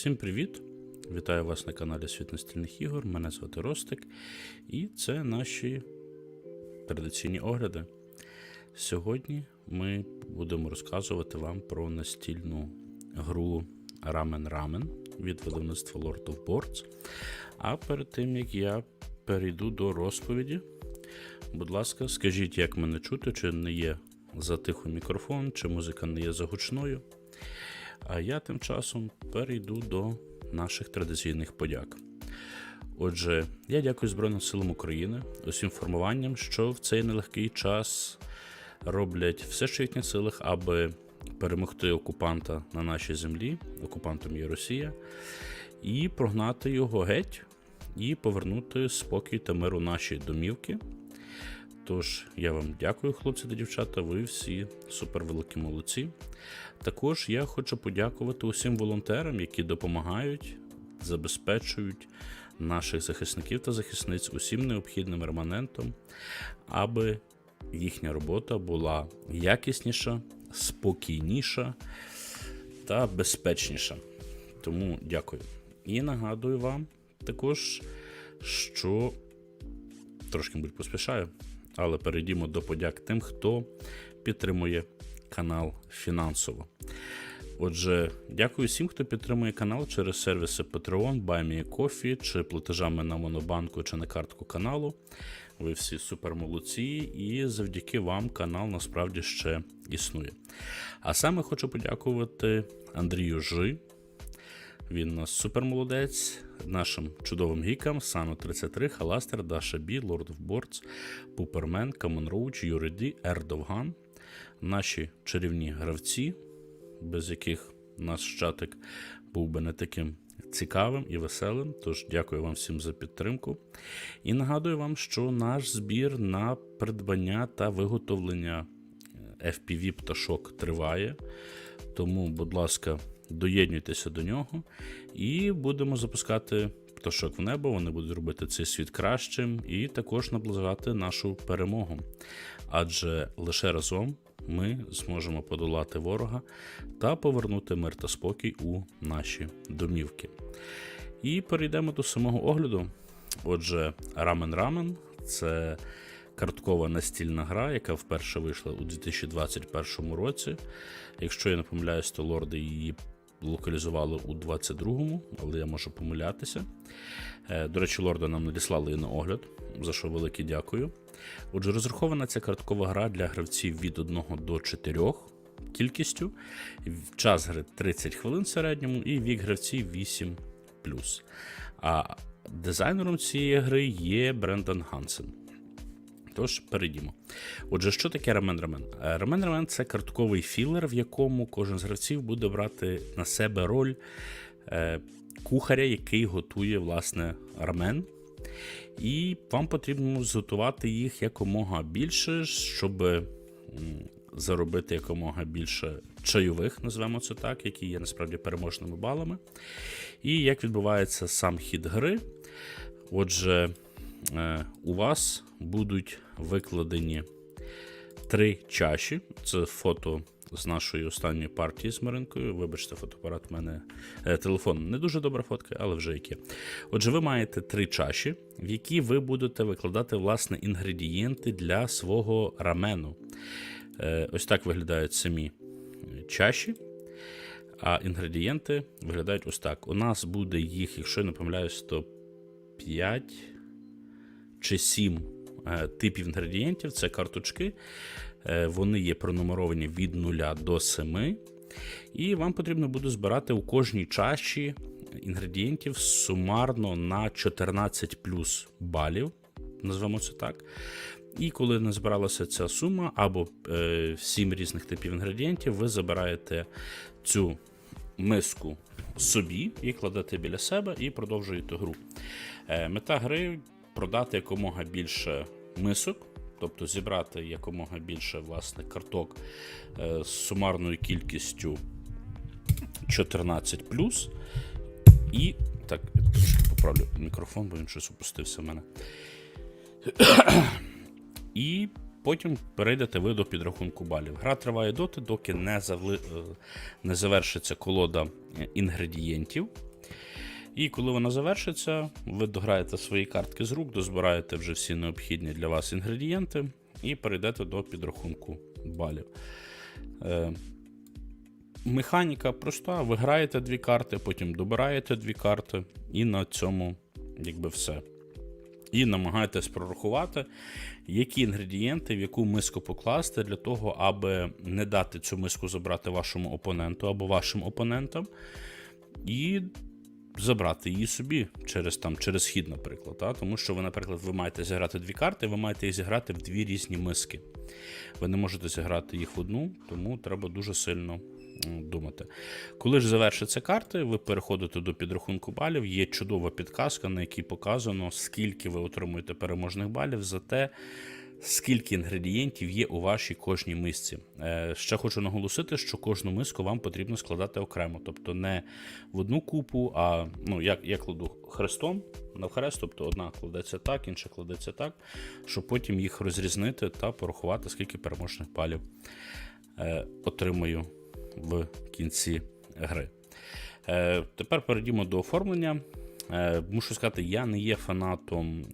Всім привіт! Вітаю вас на каналі Світ настільних ігор. Мене звати Ростик, і це наші традиційні огляди. Сьогодні ми будемо розказувати вам про настільну гру Ramen Ramen від видавництва Lord of Boards. А перед тим як я перейду до розповіді, будь ласка, скажіть, як мене чути, чи не є затихо мікрофон, чи музика не є загучною. А я тим часом перейду до наших традиційних подяк. Отже, я дякую Збройним силам України усім формуванням, що в цей нелегкий час роблять все, що в їхніх силах, аби перемогти окупанта на нашій землі, окупантом є Росія, і прогнати його геть, і повернути спокій та мир у наші домівки. Тож я вам дякую, хлопці та дівчата. Ви всі супервеликі молодці. Також я хочу подякувати усім волонтерам, які допомагають, забезпечують наших захисників та захисниць усім необхідним реманентом, аби їхня робота була якісніша, спокійніша та безпечніша. Тому дякую. І нагадую вам також, що трошки мабуть, поспішаю, але перейдімо до подяк тим, хто підтримує канал фінансово. Отже, дякую всім, хто підтримує канал через сервіси Patreon, BuyMeACoffee, чи платежами на Монобанку чи на картку каналу. Ви всі супер молодці, і завдяки вам канал насправді ще існує. А саме хочу подякувати Андрію Жи. Він у нас супер молодець, нашим чудовим гікам, Сану 33, Халастер, Даша Бі, Lord of Boards, Пупермен, Камон Роуч, Юриді, Ердовган, наші чарівні гравці, без яких наш чатик був би не таким цікавим і веселим. Тож дякую вам всім за підтримку. І нагадую вам, що наш збір на придбання та виготовлення FPV пташок триває. Тому, будь ласка, доєднуйтеся до нього і будемо запускати пташок в небо. Вони будуть робити цей світ кращим і також наближати нашу перемогу. Адже лише разом ми зможемо подолати ворога та повернути мир та спокій у наші домівки. І перейдемо до самого огляду. Отже, Рамен Рамен це карткова настільна гра, яка вперше вийшла у 2021 році. Якщо я не помиляюсь, то лорди її локалізували у 22-му, але я можу помилятися. Е, До речі, лорда нам надіслали на огляд, за що велике дякую. Отже, розрахована ця карткова гра для гравців від 1 до 4 кількістю. Час гри 30 хвилин в середньому, і вік гравців 8. А дизайнером цієї гри є Брендан Хансен. Тож перейдімо. Отже, що таке рамен рамен? Рамен рамен це картковий філер, в якому кожен з гравців буде брати на себе роль е, кухаря, який готує власне рамен. І вам потрібно зготувати їх якомога більше, щоб заробити якомога більше чайових, назвемо це так, які є насправді переможними балами. І як відбувається сам хід гри. Отже, е, у вас будуть викладені три чаші. Це фото з нашої останньої партії з Маринкою. Вибачте, фотоапарат в мене е, телефон не дуже добра фотка, але вже яке. Отже, ви маєте три чаші, в які ви будете викладати власне інгредієнти для свого рамену. Е, ось так виглядають самі чаші. А інгредієнти виглядають ось так. У нас буде їх, якщо я не помиляюсь, то 5 чи 7 е, типів інгредієнтів. Це карточки. Е, Вони є пронумеровані від 0 до 7. І вам потрібно буде збирати у кожній чаші інгредієнтів сумарно на 14 плюс балів. Назвемо це так. І коли не збиралася ця сума, або е, 7 різних типів інгредієнтів, ви забираєте цю миску собі і кладете біля себе і продовжуєте гру. Е, мета гри продати якомога більше мисок, тобто зібрати якомога більше власне карток е, з сумарною кількістю 14. І так, трошки поправлю мікрофон, бо він щось опустився в мене. І потім перейдете ви до підрахунку балів. Гра триває доти, доки не, завли... е, не завершиться колода е, інгредієнтів. І коли вона завершиться, ви дограєте свої картки з рук, дозбираєте вже всі необхідні для вас інгредієнти і перейдете до підрахунку балів. Е, Механіка проста: ви граєте дві карти, потім добираєте дві карти, і на цьому якби все. І намагаєтесь прорахувати, які інгредієнти, в яку миску покласти для того, аби не дати цю миску забрати вашому опоненту або вашим опонентам, і забрати її собі через там через хід, наприклад. Та? Тому що ви, наприклад, ви маєте зіграти дві карти, ви маєте їх зіграти в дві різні миски. Ви не можете зіграти їх в одну, тому треба дуже сильно думати. Коли ж завершаться карти, ви переходите до підрахунку балів. Є чудова підказка, на якій показано, скільки ви отримуєте переможних балів за те, скільки інгредієнтів є у вашій кожній мисці. Е, ще хочу наголосити, що кожну миску вам потрібно складати окремо, тобто не в одну купу, а ну, як я кладу хрестом навхрест, тобто одна кладеться так, інша кладеться так, щоб потім їх розрізнити та порахувати, скільки переможних балів е, отримую в кінці гри. Е, тепер перейдімо до оформлення. Е, мушу сказати, я не є фанатом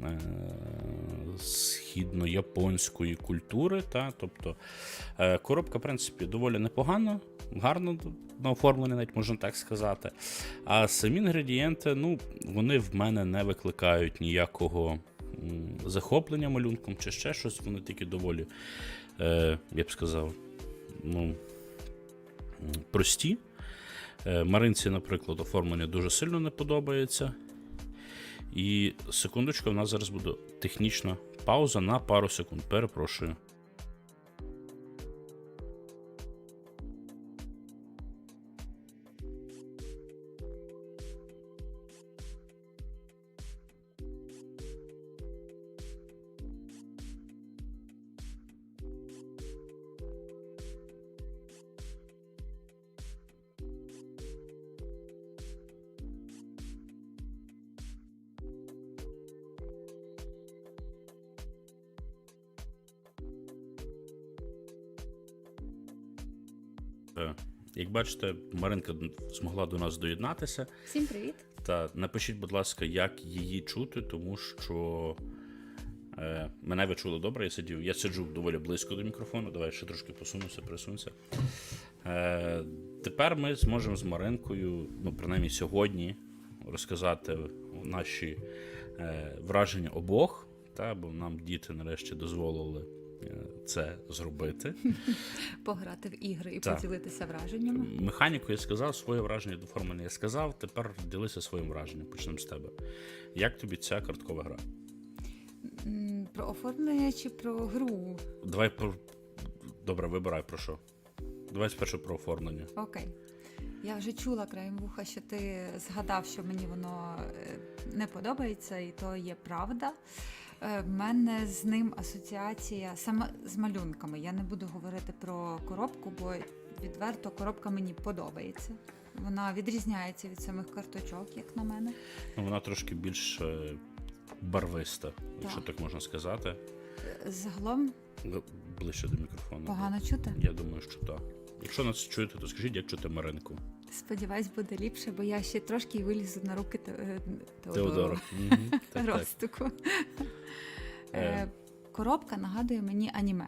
східно-японської культури. Та? Тобто е, коробка, в принципі, доволі непогана, гарно на оформлення, навіть можна так сказати. А самі інгредієнти, ну, вони в мене не викликають ніякого захоплення малюнком чи ще щось. Вони тільки доволі, е, я б сказав, ну, прості. Е, Маринці, наприклад, оформлення дуже сильно не подобається. І секундочку, у нас зараз буде технічна пауза на пару секунд. Перепрошую. Як бачите, Маринка змогла до нас доєднатися. Всім привіт! Та напишіть, будь ласка, як її чути, тому що е, мене ви чули добре, я сидів. Я сиджу доволі близько до мікрофону. Давай ще трошки посунуся, присунься. Е, тепер ми зможемо з Маринкою, ну, принаймні сьогодні, розказати наші е, враження обох, та, бо нам діти нарешті дозволили е, це зробити. Пограти в ігри і Так. поділитися враженнями. Механіку я сказав, своє враження до формування я сказав. Тепер ділися своїм враженням. Почнемо з тебе. Як тобі ця карткова гра? Про оформлення чи про гру? Давай про. Добре, вибирай про що. Давай спершу про оформлення. Окей. Я вже чула краєм вуха, що ти згадав, що мені воно е, не подобається, і то є правда. Е, В мене з ним асоціація саме з малюнками. Я не буду говорити про коробку, бо відверто коробка мені подобається. Вона відрізняється від самих карточок, як на мене. Ну, вона трошки більш е, барвиста, якщо Так. можна сказати. Е, Загалом Ну, Ближче до мікрофону. погано чути. Я думаю, що так. Якщо нас чуєте, то скажіть, як чути Маринку. Сподіваюсь, буде ліпше, бо я ще трошки вилізу на руки е, Теодору. Ростику. Е. Е, Коробка нагадує мені аніме.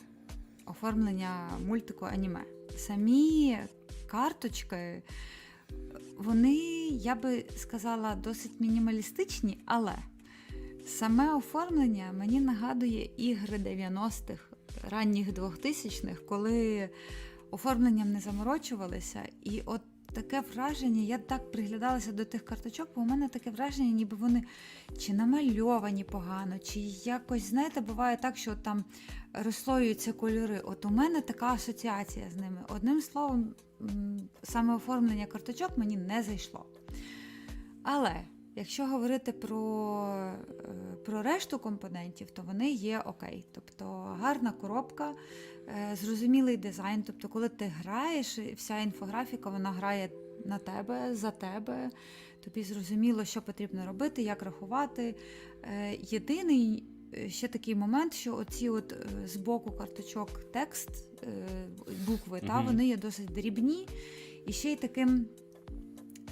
Оформлення мультику аніме. Самі карточки, вони, я би сказала, досить мінімалістичні, але саме оформлення мені нагадує ігри 90-х, ранніх 2000-х, коли оформленням не заморочувалися. І от таке враження, я так приглядалася до тих карточок, бо у мене таке враження, ніби вони чи намальовані погано, чи якось, знаєте, буває так, що там розслоюються кольори. От у мене така асоціація з ними. Одним словом, саме оформлення карточок мені не зайшло. Але якщо говорити про, е, про решту компонентів, то вони є окей. Тобто гарна коробка, е, зрозумілий дизайн. Тобто, коли ти граєш, вся інфографіка вона грає на тебе, за тебе. Тобі зрозуміло, що потрібно робити, як рахувати. Е, Єдиний ще такий момент, що оці от з боку карточок текст, букви, та, вони є досить дрібні і ще й таким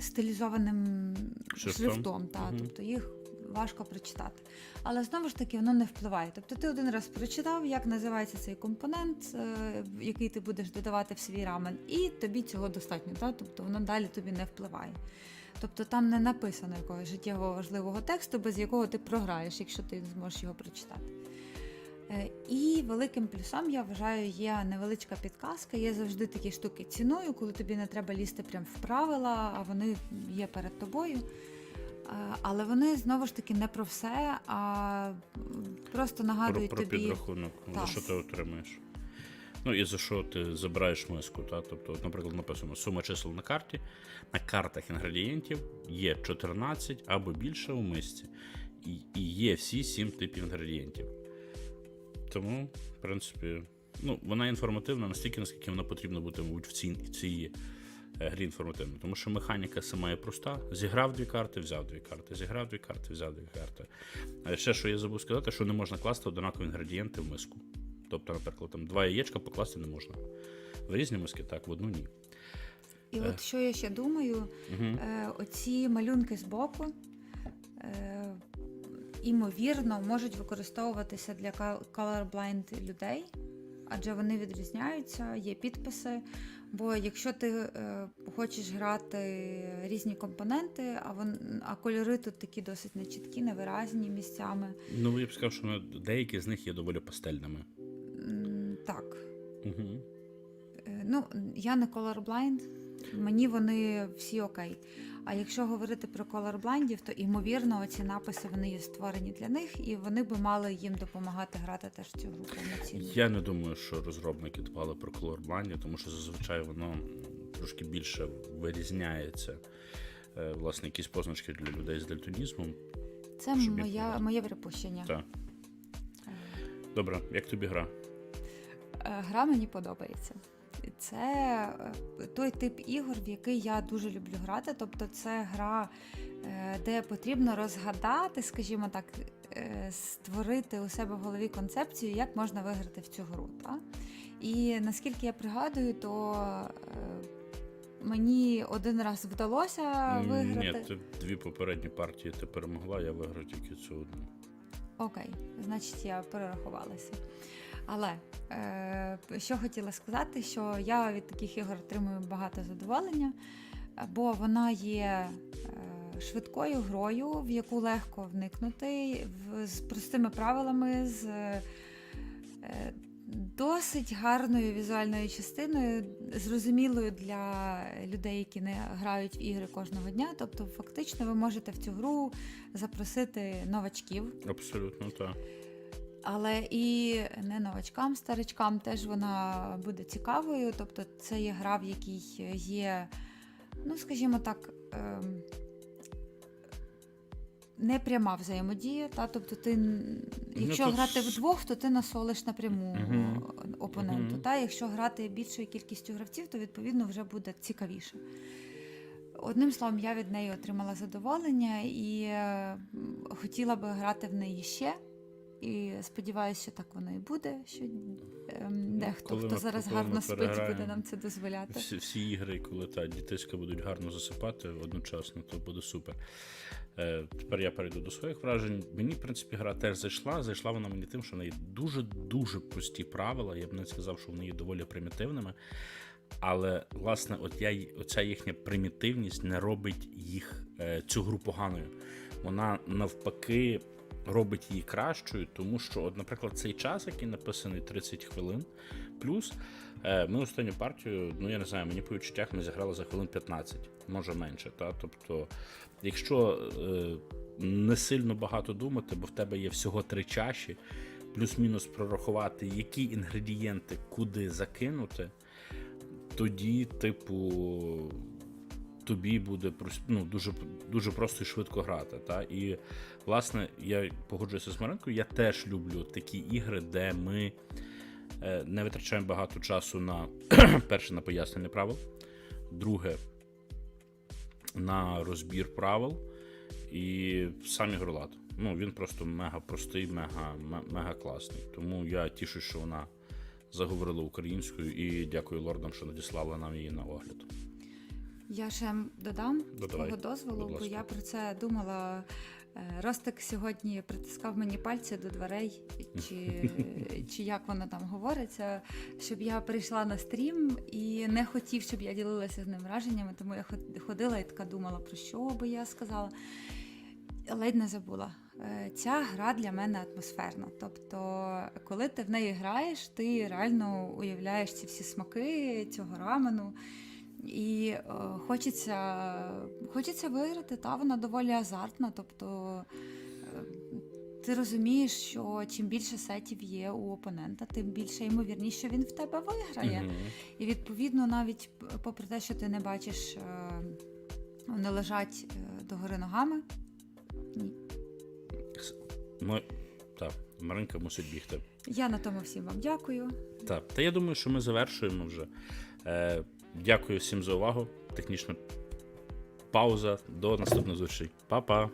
стилізованим Шрифтом? шрифтом, та, Мгм. тобто їх важко прочитати. Але знову ж таки воно не впливає. Тобто ти один раз прочитав, як називається цей компонент, е, який ти будеш додавати в свій рамен, і тобі цього достатньо. Та? Тобто воно далі тобі не впливає. Тобто там не написано якогось життєво важливого тексту, без якого ти програєш, якщо ти не зможеш його прочитати. Е, І великим плюсом, я вважаю, є невеличка підказка. Є завжди такі штуки ціною, коли тобі не треба лізти прямо в правила, а вони є перед тобою. Е, Але вони знову ж таки не про все, а просто Про, нагадують про тобі. підрахунок, за що ти отримаєш. Ну і за що ти забираєш миску. Та? Тобто, от, наприклад, написано сума чисел на карті, на картах інгредієнтів є 14 або більше у мисці. І, і є всі 7 типів інгредієнтів. Тому, в принципі, ну, вона інформативна настільки, наскільки вона потрібна бути, мабуть, в цій, цій е, грі інформативна. Тому що механіка сама є проста. Зіграв дві карти, взяв дві карти, зіграв дві карти, взяв дві карти. А ще що я забув сказати, що не можна класти однакові інгредієнти в миску. Тобто, наприклад, там два яєчка покласти не можна. В різні миски так, в одну ні. І от що я ще думаю, Угу. е, оці малюнки збоку. Е, імовірно, можуть використовуватися для colorblind людей, адже вони відрізняються, є підписи. Бо якщо ти е, хочеш грати різні компоненти, а, вон, а кольори тут такі досить нечіткі, невиразні місцями. Ну, я б сказав, що деякі з них є доволі пастельними. Так. Угу. Е, Ну, я не colorblind, мені вони всі окей. А якщо говорити про colorblindів, то ймовірно ці написи вони є створені для них, і вони би мали їм допомагати грати теж цю гру повноцінно. Я не думаю, що розробники дбали про колорбланді, тому що зазвичай воно трошки більше вирізняється. Е, Власне, якісь позначки для людей з дальтонізмом. Це моя, моє припущення. Так. Добре, як тобі гра? Е, Гра мені подобається. Це е, той тип ігор, в який я дуже люблю грати. Тобто, це гра, е, де потрібно розгадати, скажімо так, е, створити у себе в голові концепцію, як можна виграти в цю гру. Та? І наскільки я пригадую, то мені один раз вдалося виграти. Ні, ти дві попередні партії ти перемогла, я виграв тільки цю одну. Окей, значить, я перерахувалася. Але е, що хотіла сказати, що я від таких ігор отримую багато задоволення, бо вона є е, швидкою грою, в яку легко вникнути, в, з простими правилами, з е, досить гарною візуальною частиною, зрозумілою для людей, які не грають в ігри кожного дня. Тобто, фактично, ви можете в цю гру запросити новачків. Абсолютно так. Але і не новачкам, старичкам теж вона буде цікавою. Тобто, це є гра, в якій є, ну скажімо так, ем, непряма взаємодія. Та? Тобто, ти, н- якщо тут грати вдвох, то ти насолиш напряму Мгм. опоненту. Мгм. Та? Якщо грати більшою кількістю гравців, то відповідно вже буде цікавіше. Одним словом, я від неї отримала задоволення і е, хотіла би грати в неї ще. І сподіваюся, що так воно і буде. Що ем, дехто, коли хто ми- зараз гарно спить, буде нам це дозволяти. Всі, всі ігри, коли та дітиська будуть гарно засипати одночасно, то буде супер. Е, тепер я перейду до своїх вражень. Мені, в принципі, гра теж зайшла. Зайшла вона мені тим, що в неї дуже-дуже прості правила. Я б не сказав, що вони є доволі примітивними. Але, власне, от я, оця їхня примітивність не робить їх е, цю гру поганою. Вона навпаки робить її кращою, тому що, от, наприклад, цей час, який написаний 30 хвилин, плюс е, ми останню партію, ну я не знаю, мені по відчуттях ми зіграли за хвилин 15, може менше. Та? Тобто, якщо е, не сильно багато думати, бо в тебе є всього три чаші, плюс-мінус прорахувати, які інгредієнти куди закинути, тоді, типу, тобі буде ну, дуже, дуже просто і швидко грати. Та? І, власне, я погоджуюся з Маринкою, я теж люблю такі ігри, де ми е, не витрачаємо багато часу на перше на пояснення правил, друге на розбір правил і сам ігролад. Ну, він просто мега простий, мега, мега класний. Тому я тішу, що вона заговорила українською і дякую лордам, що надіслали нам її на огляд. Я ще додам Додавай, твого дозволу, бо я про це думала. Е, Ростик сьогодні притискав мені пальці до дверей, чи, чи як воно там говориться, щоб я прийшла на стрім і не хотів, щоб я ділилася з ним враженнями, тому я ход- ходила і така думала, про що би я сказала. Ледь не забула. Е, Ця гра для мене атмосферна. Тобто, коли ти в неї граєш, ти реально уявляєш ці всі смаки цього рамену. І е, хочеться, хочеться виграти, та вона доволі азартна. Тобто е, ти розумієш, що чим більше сетів є у опонента, тим більше ймовірність, що він в тебе виграє. Мгм. І відповідно, навіть попри те, що ти не бачиш, е, вони лежать е, догори ногами. Ні. Ну, так, Маринка мусить бігти. Я на тому всім вам дякую. Так, та я думаю, що ми завершуємо вже. Е, дякую всім за увагу. Технічна пауза. До наступних зустрічей. Па-па.